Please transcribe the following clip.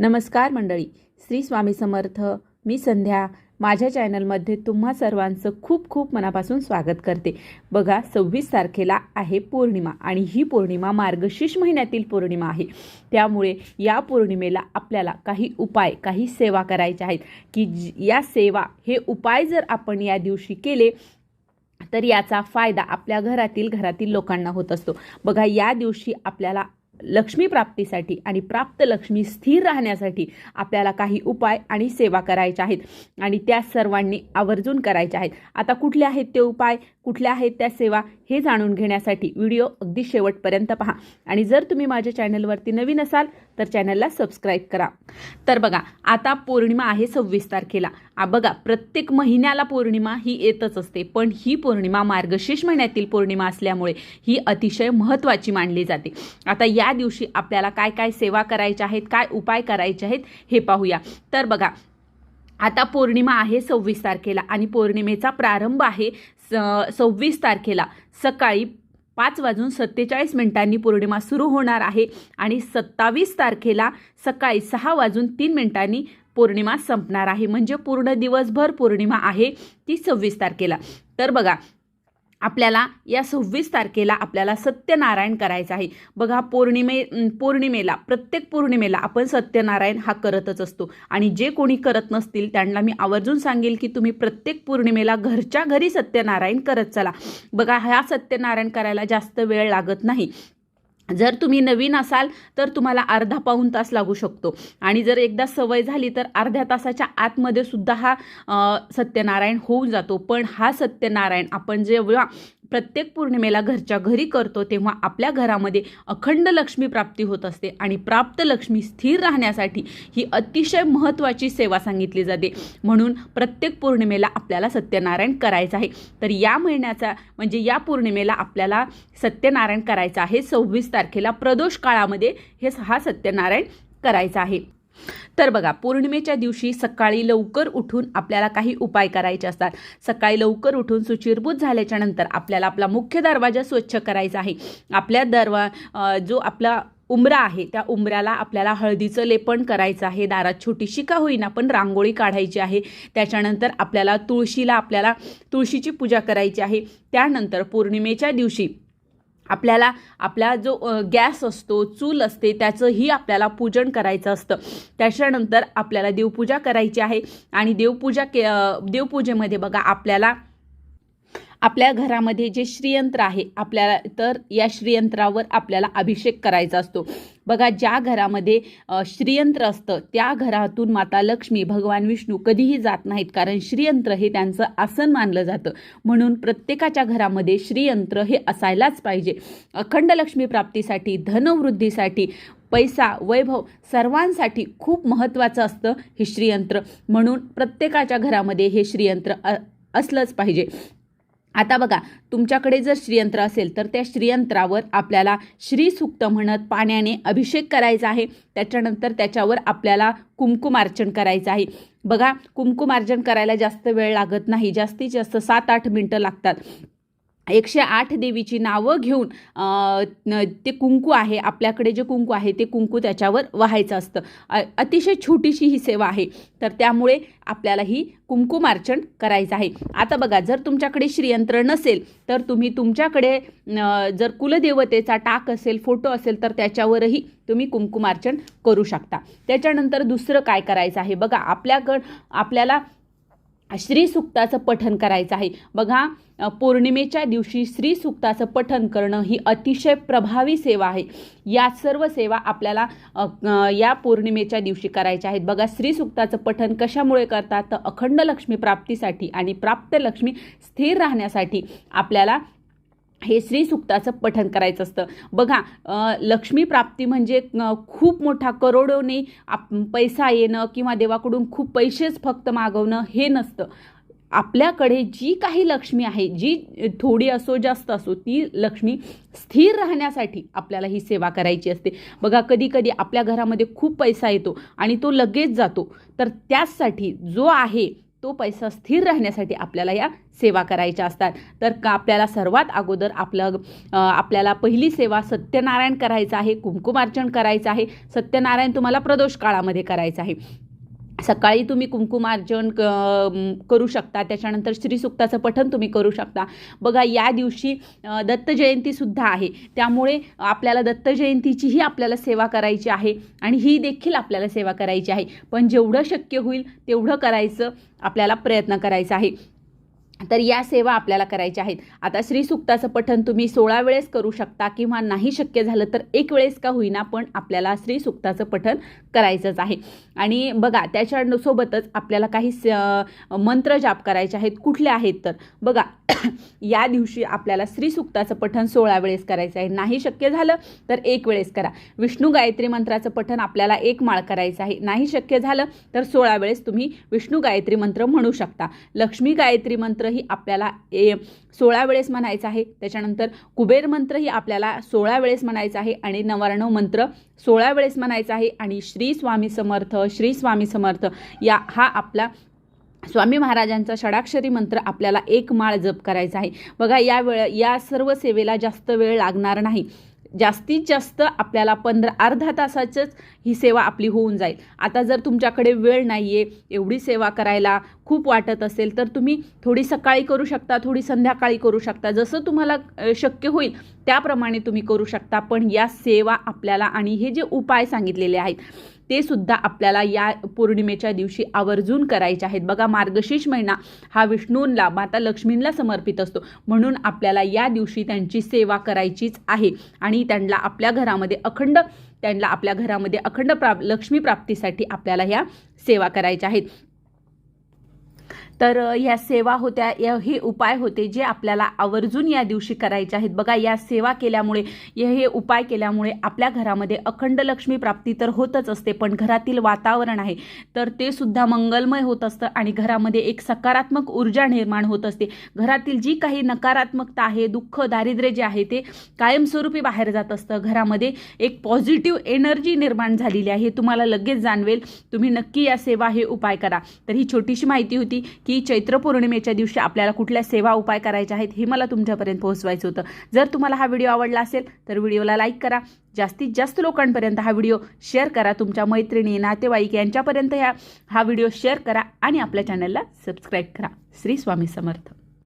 नमस्कार मंडळी. श्री स्वामी समर्थ. मी संध्या. माझ्या चॅनलमध्ये तुम्हा सर्वांचं खूप खूप मनापासून स्वागत करते. बघा सव्वीस तारखेला आहे पौर्णिमा आणि ही पौर्णिमा मार्गशीर्ष महिन्यातील पौर्णिमा आहे. त्यामुळे या पौर्णिमेला आपल्याला काही उपाय काही सेवा करायच्या आहेत. की जी- या सेवा हे उपाय जर आपण या दिवशी केले तर याचा फायदा आपल्या घरातील घरातील लोकांना होत असतो. बघा या दिवशी आपल्याला लक्ष्मी प्राप्तीसाठी आणि प्राप्त लक्ष्मी स्थिर राहण्यासाठी आपल्याला काही उपाय आणि सेवा करायच्या आहेत. आणि त्या सर्वांनी आवर्जून करायच्या आहेत. आता कुठले आहेत ते उपाय? कुठल्या आहेत त्या सेवा हे जाणून घेण्यासाठी व्हिडिओ अगदी शेवटपर्यंत पहा. आणि जर तुम्ही माझ्या चॅनलवरती नवीन असाल तर चॅनलला सबस्क्राईब करा. तर बघा आता पौर्णिमा आहे सव्वीस तारखेला. बघा प्रत्येक महिन्याला पौर्णिमा ही येतच असते. पण ही पौर्णिमा मार्गशीर्ष महिन्यातील पौर्णिमा असल्यामुळे ही अतिशय महत्त्वाची मानली जाते. आता या दिवशी आपल्याला काय काय सेवा करायच्या आहेत काय उपाय करायचे आहेत हे पाहूया. तर बघा आता पौर्णिमा आहे सव्वीस तारखेला आणि पौर्णिमेचा प्रारंभ आहे स सव्वीस तारखेला. सकाळी पाच वाजून सत्तेचाळीस मिनिटांनी पौर्णिमा सुरू होणार आहे आणि सत्तावीस तारखेला सकाळी सहा वाजून तीन मिनिटांनी पौर्णिमा संपणार आहे. म्हणजे पूर्ण दिवसभर पौर्णिमा आहे ती सव्वीस तारखेला. तर बघा आपल्याला या सव्वीस तारखेला आपल्याला सत्यनारायण करायचं आहे. बघा पौर्णिमे पौर्णिमेला प्रत्येक पौर्णिमेला आपण सत्यनारायण हा करतच असतो. आणि जे कोणी करत नसतील त्यांना मी आवर्जून सांगेल की तुम्ही प्रत्येक पौर्णिमेला घरच्या घरी सत्यनारायण करत चला. बघा ह्या सत्यनारायण करायला जास्त वेळ लागत नाही. जर तुम्ही नवीन असाल तर तुम्हाला अर्धा पाऊण तास लागू शकतो. आणि जर एकदा सवय झाली तर अर्ध्या तासाच्या आतमध्ये सुद्धा हा सत्यनारायण होऊन जातो. पण हा सत्यनारायण आपण जेव्हा प्रत्येक पौर्णिमेला घरच्या घरी करतो तेव्हा आपल्या घरामध्ये अखंड लक्ष्मी प्राप्ती होत असते आणि प्राप्त लक्ष्मी स्थिर राहण्यासाठी ही अतिशय महत्त्वाची सेवा सांगितली जाते. म्हणून प्रत्येक पौर्णिमेला आपल्याला सत्यनारायण करायचं आहे. तर या महिन्याचा म्हणजे या पौर्णिमेला आपल्याला सत्यनारायण करायचं आहे. सव्वीस तारखेला प्रदोष काळामध्ये हे हा सत्यनारायण करायचा आहे. तर बघा पौर्णिमेच्या दिवशी सकाळी लवकर उठून आपल्याला काही उपाय करायचे असतात. सकाळी लवकर उठून सुचिरभूत झाल्याच्यानंतर आपल्याला आपला मुख्य दरवाजा स्वच्छ करायचा आहे. आपल्या दरवा जो आपला उंबरा आहे त्या उंबऱ्याला आपल्याला हळदीचं लेपन करायचं आहे. दारात छोटीशी का होईना पण रांगोळी काढायची आहे. त्याच्यानंतर आपल्याला तुळशीला आपल्याला तुळशीची पूजा करायची आहे. त्यानंतर पौर्णिमेच्या दिवशी आपल्याला आपला जो गॅस असतो चूल असते त्याचंही आपल्याला पूजन करायचं असतं. त्याच्यानंतर आपल्याला देवपूजा करायची आहे. आणि देवपूजा के देवपूजेमध्ये बघा आपल्याला आपल्या घरामध्ये जे श्रीयंत्र आहे आपल्याला तर या श्रीयंत्रावर आपल्याला अभिषेक करायचा असतो. बघा ज्या घरामध्ये श्रीयंत्र असतं त्या घरातून माता लक्ष्मी भगवान विष्णू कधीही जात नाहीत कारण श्रीयंत्र हे त्यांचं आसन मानलं जातं. म्हणून प्रत्येकाच्या घरामध्ये श्रीयंत्र हे असायलाच पाहिजे. अखंड लक्ष्मी प्राप्तीसाठी धनवृद्धीसाठी पैसा वैभव सर्वांसाठी खूप महत्त्वाचं असतं हे श्रीयंत्र. म्हणून प्रत्येकाच्या घरामध्ये हे श्रीयंत्र अ- असलंच पाहिजे. आता बघा तुमच्याकडे जर श्रीयंत्र असेल तर त्या श्रीयंत्रावर आपल्याला श्रीसुक्त म्हणत पाण्याने अभिषेक करायचा आहे. त्याच्यानंतर त्याच्यावर आपल्याला कुमकुमार्चन करायचं आहे. बघा कुमकुमार्जन करायला जास्त वेळ लागत नाही. जास्तीत जास्त सात आठ मिनटं लागतात. एकशे आठ देवीची नावं घेऊन ते कुंकू आहे आपल्याकडे जे कुंकू आहे ते कुंकू त्याच्यावर वाहायचं असतं. अतिशय छोटीशी ही सेवा आहे. तर त्यामुळे आपल्याला ही कुंकुमार्चन करायचं आहे. आता बघा जर तुमच्याकडे श्रीयंत्र नसेल तर तुम्ही तुमच्याकडे जर कुलदेवतेचा टाक असेल फोटो असेल तर त्याच्यावरही तुम्ही कुंकुमार्चन करू शकता. त्याच्यानंतर दुसरं काय करायचं आहे? बघा आपल्याकड आपल्याला श्रीसुक्ताचं पठन करायचं आहे. बघा पौर्णिमेच्या दिवशी श्रीसुक्ताचं पठन करणं ही अतिशय प्रभावी सेवा आहे. या सर्व सेवा आपल्याला या पौर्णिमेच्या दिवशी करायच्या आहेत. बघा श्रीसुक्ताचं पठन कशामुळे करतात? तर अखंड लक्ष्मी प्राप्तीसाठी आणि प्राप्त लक्ष्मी स्थिर राहण्यासाठी आपल्याला हे श्रीसुक्ताचं पठन करायचं असतं. बघा लक्ष्मी प्राप्ती म्हणजे खूप मोठा करोडोने आप पैसा येणं किंवा देवाकडून खूप पैसेच फक्त मागवणं हे नसतं. आपल्याकडे जी काही लक्ष्मी आहे जी थोडी असो जास्त असो ती लक्ष्मी स्थिर राहण्यासाठी आपल्याला ही सेवा करायची असते. बघा कधी कधी आपल्या घरामध्ये खूप पैसा येतो आणि तो लगेच जातो. तर त्याचसाठी जो आहे तो पैसा स्थिर राहण्यासाठी आपल्याला या सेवा करायच्या असतात. तर का आपल्याला सर्वात अगोदर आपलं आपल्याला पहिली सेवा सत्यनारायण करायचं आहे कुंकुमार्चन करायचं आहे. सत्यनारायण तुम्हाला प्रदोष काळामध्ये करायचं आहे. सकाळी तुम्ही कुंकुमार्जन क करू शकता. त्याच्यानंतर श्रीसुक्ताचं पठण तुम्ही करू शकता. बघा या दिवशी दत्त जयंतीसुद्धा आहे. त्यामुळे आपल्याला दत्त जयंतीचीही आपल्याला सेवा करायची आहे आणि ही देखील आपल्याला सेवा करायची आहे. पण जेवढं शक्य होईल तेवढं करायचं आपल्याला प्रयत्न करायचा आहे. तर या सेवा आपल्याला करायच्या आहेत. आता श्रीसुक्ताचं पठण तुम्ही सोळा वेळेस करू शकता किंवा नाही शक्य झालं तर एक वेळेस का होईना पण आपल्याला श्रीसुक्ताचं पठण करायचंच आहे. आणि बघा त्याच्या सोबतच आपल्याला काही स- मंत्र जाप करायचे आहेत. कुठले आहेत तर? बघा या दिवशी आपल्याला श्रीसुक्ताचं पठण सोळा वेळेस करायचं आहे. नाही शक्य झालं तर एक वेळेस करा. विष्णू गायत्री मंत्राचं पठण आपल्याला एक माळ करायचं आहे. नाही शक्य झालं तर सोळा वेळेस तुम्ही विष्णू गायत्री मंत्र म्हणू शकता. लक्ष्मी गायत्री मंत्र मंत्रही आपल्याला ए सोळा वेळेस म्हणायचं आहे. त्याच्यानंतर कुबेर मंत्रही आपल्याला सोळा वेळेस म्हणायचं आहे आणि नवारणव मंत्र सोळा वेळेस म्हणायचा आहे. आणि श्री स्वामी समर्थ श्री स्वामी समर्थ या हा आपला स्वामी महाराजांचा षडाक्षरी मंत्र आपल्याला एक माळ जप करायचा आहे. बघा या वेळ या सर्व सेवेला जास्त वेळ लागणार नाही. जास्तीत जास्त आपल्याला पंधरा अर्धा तासाचंच ही सेवा आपली होऊन जाईल. आता जर तुमच्याकडे वेळ नाही आहे एवढी सेवा करायला खूप वाटत असेल तर तुम्ही थोडी सकाळी करू शकता थोडी संध्याकाळी करू शकता. जसं तुम्हाला शक्य होईल त्याप्रमाणे तुम्ही करू शकता. पण या सेवा आपल्याला आणि हे जे उपाय सांगितलेले आहेत ते सुद्धा आपल्याला या पौर्णिमेच्या दिवशी आवर्जून करायचे आहेत. बघा मार्गशीर्ष महिना हा विष्णूंना माता लक्ष्मींना समर्पित असतो. म्हणून आपल्याला या दिवशी त्यांची सेवा करायचीच आहे. आणि त्यांना आपल्या घरामध्ये अखंड त्यांना आपल्या घरामध्ये अखंड प्राप लक्ष्मी प्राप्तीसाठी आपल्याला ह्या सेवा करायच्या आहेत. तर ह्या सेवा होत्या या हे उपाय होते जे आपल्याला आवर्जून या दिवशी करायचे आहेत. बघा या सेवा केल्यामुळे हे उपाय केल्यामुळे आपल्या घरामध्ये अखंड लक्ष्मी प्राप्ती तर होतच असते पण घरातील वातावरण आहे. तर ते सुद्धा मंगलमय होत असतं आणि घरामध्ये एक सकारात्मक ऊर्जा निर्माण होत असते. घरातील जी काही नकारात्मकता आहे दुःख दारिद्र्य जे आहे ते कायमस्वरूपी बाहेर जात असतं. घरामध्ये एक पॉझिटिव्ह एनर्जी निर्माण झालेली आहे. हे तुम्हाला लगेच जाणवेल. तुम्ही नक्की या सेवा हे उपाय करा. तर ही छोटीशी माहिती होती. की चैत्र पौर्णिमेच्या दिवशी आपल्याला कुठल्या सेवा उपाय करायचे आहेत हे मला तुमच्यापर्यंत पोहोचवायचं होतं. जर तुम्हाला हा व्हिडिओ आवडला असेल तर व्हिडिओला लाईक करा. जास्तीत जास्त लोकांपर्यंत हा व्हिडिओ शेअर करा. तुमच्या मैत्रिणी नातेवाईक यांच्यापर्यंत ह्या हा व्हिडिओ शेअर करा आणि आपल्या चॅनलला सबस्क्राईब करा. श्री स्वामी समर्थ.